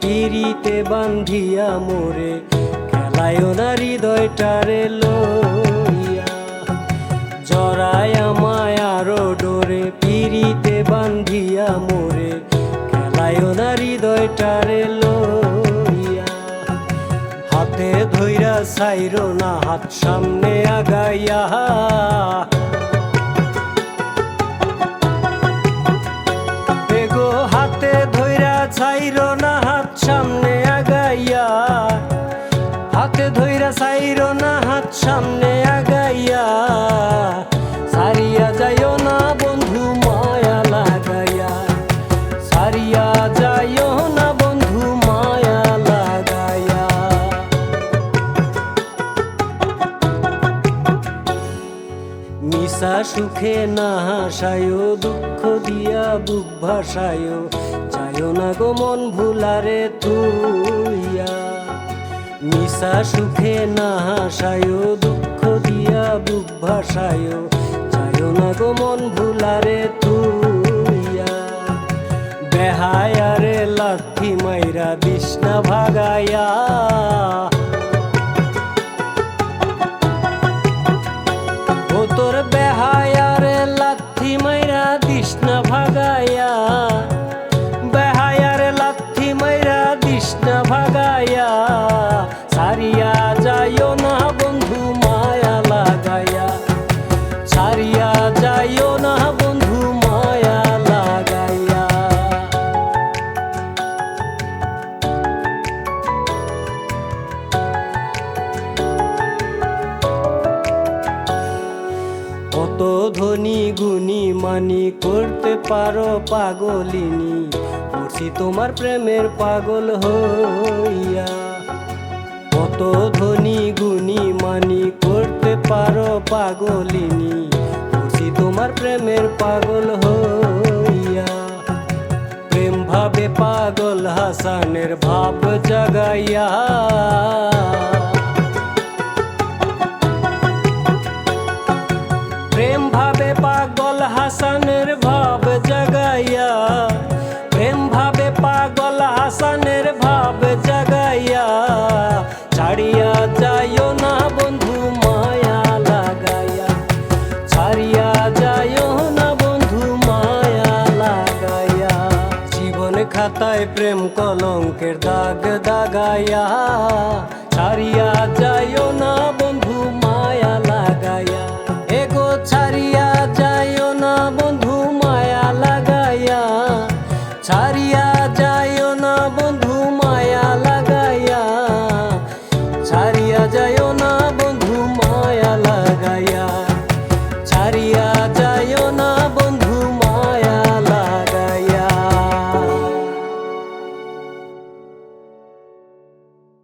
পিরিতে বান্ধিয়া মোরে, খেলায় না হৃদয়টারে লইয়া। জড়ায়া মায়ারো ডোরে পিরিতে বান্ধিয়া মোরে, খেলায় না হৃদয়টারে লইয়া। হাতে ধইরা সাইরো না, হাত সামনে আগাইয়া। সামনে আগাইয়া, সারিয়া যাইও না বন্ধু, মায়া লাগাইয়া। সারিয়া যাইও না বন্ধু, মায়া লাগাইয়া। নিশা সুখে না হাসায়, দুঃখ দিয়া বুক ভাসায়। যায়ও না গো মন ভুলারে তুইয়া নিশা সুখে না হাসায়, দুঃখ দিয়া বুক ভাসায়। যায়ও না গো মন ভুলারে তুইয়া। বেহায়ারে লাথি মাইরা বিষ্ণা ভাগাইয়া। কত ধনী গুণী মানি করতে পারো পাগলিনী করছি তোমার প্রেমের পাগল হইয়া। কত ধনী গুণী মানি করতে পারো পাগলিনী করছি তোমার প্রেমের পাগল হইয়া। প্রেম ভাবে পাগল হাসানের ভাব জাগাইয়া খাতায় প্রেম কলঙ্কের দাগ দাগাইয়া ছাড়িয়া যাইও না বন্ধু